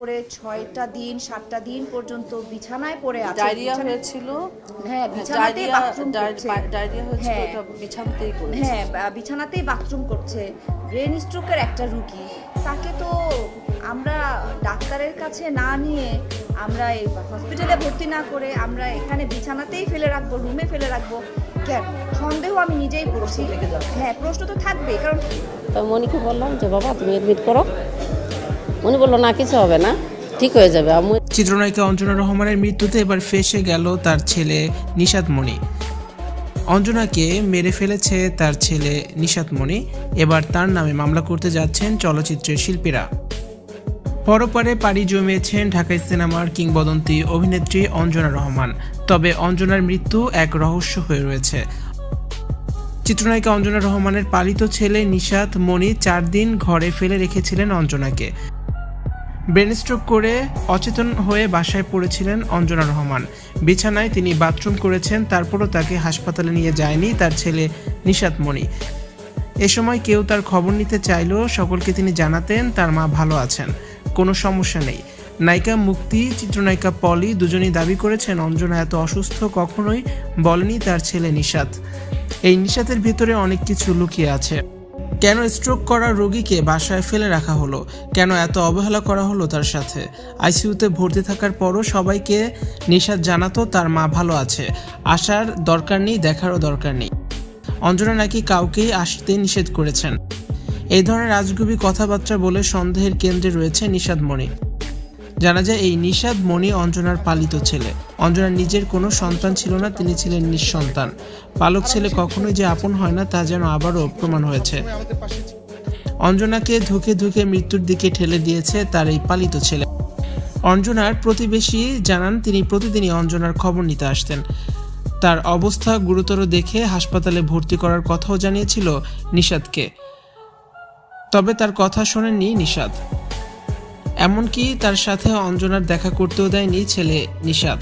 করে ছয়টা দিন সাতটা দিন পর্যন্ত বিছানায় পড়ে আছে। ডায়রিয়া হয়েছিল? হ্যাঁ বিছানাতেই বাথরুম করছে। ডায়রিয়া হয়েছিল হ্যাঁ। ওটা বিছানাতেই করেছে হ্যাঁ বিছানাতেই বাথরুম করছে। ব্রেন স্ট্রোকের একটা রুগী। তাকে তো আমরা ডাক্তারের কাছে না নিয়ে আমরা এই হসপিটালে ভর্তি না করে আমরা এখানে বিছানাতেই ফেলে রাখব রুমে ফেলে রাখব। কেন? সন্দেহ আমি নিজেই করছি। হ্যাঁ প্রশ্ন তো থাকবেই কারণ তো মনিকে বললাম যে বাবা তুমি এডমিট করো। উনি বলল, না, কিছু হবে না, ঠিক হয়ে যাবে। চিত্রনায়িকা অঞ্জনা রহমানের মৃত্যুতে এবার ফেসে গেল তার ছেলে নিশাত মণি। অঞ্জনাকে মেরে ফেলেছে তার ছেলে নিশাত মণি। এবার তার নামে মামলা করতে যাচ্ছেন চলচ্চিত্রের শিল্পীরা। পরপরে পাড়ি জমিয়েছেন ঢাকাই সিনেমার কিংবদন্তি অভিনেত্রী অঞ্জনা রহমান। তবে অঞ্জনার মৃত্যু এক রহস্য হয়ে রয়েছে। চিত্রনায়িকা অঞ্জনা রহমানের পালিত ছেলে নিশাত মণি চার দিন ঘরে ফেলে রেখেছিলেন অঞ্জনাকে। ব্রেন স্ট্রোক করে অচেতন হয়ে বাসায় পড়েছিলেন অঞ্জনা রহমান। বিছানায় তিনি বাথরুম করেছেন, তারপরও তাকে হাসপাতালে নিয়ে যায়নি তার ছেলে নিশাত মণি। এ সময় কেউ তার খবর নিতে চাইলেও সকলকে তিনি জানাতেন তার মা ভালো আছেন, কোনো সমস্যা নেই। নায়িকা মুক্তি, চিত্রনায়িকা পলি দুজনেই দাবি করেছেন, অঞ্জনা এত অসুস্থ কখনোই বলেনি তার ছেলে নিশাত। এই নিশাতের ভিতরে অনেক কিছু লুকিয়ে আছে। কেন স্ট্রোক করা রোগীকে বাসায় ফেলে রাখা হলো? কেন এত অবহেলা করা হলো তার সাথে? আইসিইউতে ভর্তি থাকার পরও সবাইকে নিশাত জানাতো তার মা ভালো আছে। আসার দরকার নেই, দেখারও দরকার নেই। অঞ্জনা নাকি কাউকেই আসতে নিষেধ করেছেন। এই ধরনের রাজগুবি কথাবার্তা বলে সন্দেহের কেন্দ্রে রয়েছে নিষাদ মণি। জানা যায়, এই নিষাদ মণি অঞ্জনার পালিত ছেলে। অঞ্জনার নিজের কোনো সন্তান ছিল না, তিনি ছিলেন নিঃসন্তান। পালক ছেলে কখনোই যে আপন হয় না, তা যেন আবারও প্রমাণ হয়েছে। অঞ্জনাকে ধুকে ধুকে মৃত্যুর দিকে ঠেলে দিয়েছে তার এই পালিত ছেলে। অঞ্জনার প্রতিবেশী জানান, তিনি প্রতিদিনই অঞ্জনার খবর নিতে আসতেন। তার অবস্থা গুরুতর দেখে হাসপাতালে ভর্তি করার কথাও জানিয়েছিল নিষাদকে। তবে তার কথা শোনেননি নিষাদ। এমনকি তার সাথে অঞ্জনার দেখা করতেও দেয়নি ছেলে নিষাদ।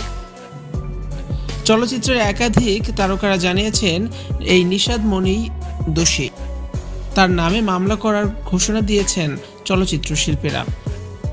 চলচ্চিত্রের একাধিক তারকারা জানিয়েছেন, এই নিষাদ মণি দোষী। তার নামে মামলা করার ঘোষণা দিয়েছেন চলচ্চিত্র শিল্পীরা।